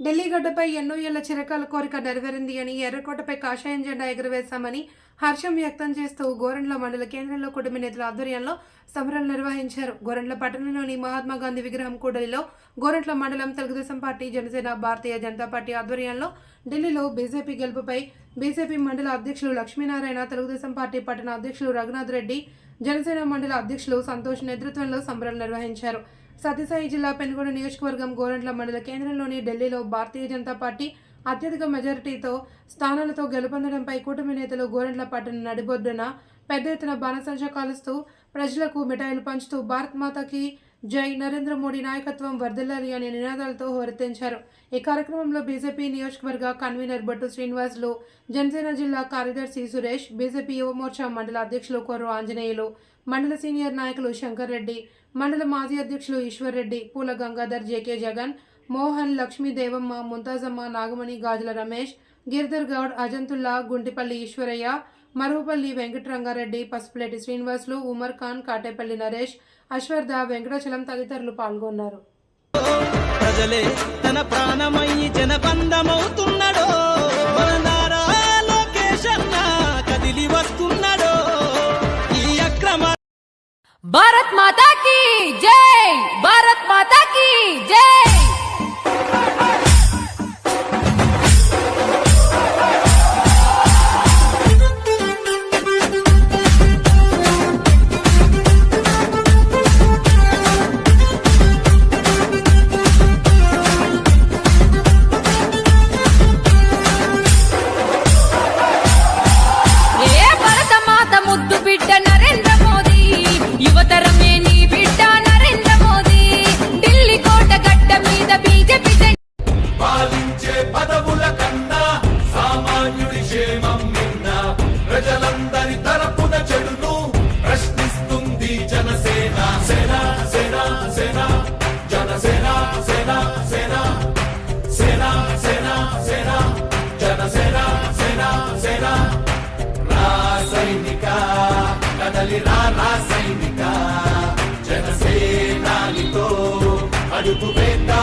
ఢిల్లీ గడ్డపై ఎన్నో ఏళ్ళ చిరకాల కోరిక నెరవేరింది అని ఎర్రకోటపై కాషాయం జెండా ఎగురవేశామని హర్షం వ్యక్తం చేస్తూ గోరంట్ల మండల కేంద్రంలో కుటుంబ నేతల ఆధ్వర్యంలో సమరాలు నిర్వహించారు. గోరంట్ల పట్టణంలోని మహాత్మా గాంధీ విగ్రహం కూడలిలో గోరంట్ల మండలం తెలుగుదేశం పార్టీ జనసేన భారతీయ జనతా పార్టీ ఆధ్వర్యంలో ఢిల్లీలో బీజేపీ గెలుపుపై బీజేపీ మండల అధ్యక్షులు లక్ష్మీనారాయణ తెలుగుదేశం పార్టీ పట్టణ అధ్యక్షులు రఘునాథ్ రెడ్డి జనసేన మండల అధ్యక్షులు సంతోష్ నేతృత్వంలో సంబరాలు నిర్వహించారు. సత్యసాయి జిల్లా పెనుగొండ నియోజకవర్గం గోరంట్ల మండల కేంద్రంలోని ఢిల్లీలో భారతీయ జనతా పార్టీ అత్యధిక మెజారిటీతో స్థానాలతో గెలుపొందడంపై కూటమి నేతలు గోరంట్ల పట్టణ నడిబొడ్డున పెద్ద ఎత్తున బాణసంచ కాలుస్తూ ప్రజలకు మిఠాయిలు పంచుతూ భారత్ మాతకి జై నరేంద్ర మోడీ నాయకత్వం వర్ధిల్లాలి అనే నినాదాలతో హోరెత్తించారు. ఈ కార్యక్రమంలో బీజేపీ నియోజకవర్గ కన్వీనర్ బొట్టు శ్రీనివాసులు జనసేన జిల్లా కార్యదర్శి సురేష్ బీజేపీ యువమోర్చా మండల అధ్యక్షులు కొర్రు ఆంజనేయులు మండల సీనియర్ నాయకులు శంకర్ రెడ్డి మండల మాజీ అధ్యక్షులు ఈశ్వర్ రెడ్డి పూల గంగాధర్ జేకే జగన్ మోహన్ లక్ష్మీ దేవమ్మ ముంతాజమ్మ నాగమణి గాజుల రమేష్ గిరిధర్ గౌడ్ అజంతుల్లా గుంటిపల్లి ఈశ్వరయ్య మరువుపల్లి వెంకటరంగారెడ్డి పసుపులేటి శ్రీనివాసులు ఉమర్ ఖాన్ కాటేపల్లి నరేష్ అశ్వర్ధ వెంకటాచలం తదితరులు పాల్గొన్నారు. ప్రజలే తన ప్రాణమయ్యి జనబంధమవుతున్నాడో కదిలి వస్తున్నాడో ఈ అక్రమ భారత్ మాతా की బిడ్డ నరేంద్ర మోదీ. యువతరమే నీ బిడ్డ నరేంద్ర మోదీ. ఢిల్లీ కోట గడ్డ మీద బీజేపీ పాలించే పదవుల కన్నా సామాన్యుడి క్షేమం నిన్న. ప్రజలందరి తరపున చెడును ప్రశ్నిస్తుంది జనసేన. సేన సేన సేన జనసేన సేన సేన సేన సేన సేన జనసేన సేన సేన రాసైనిక కదలి రా సైనిక. జనసేనానితో అడుగు వేద్దా.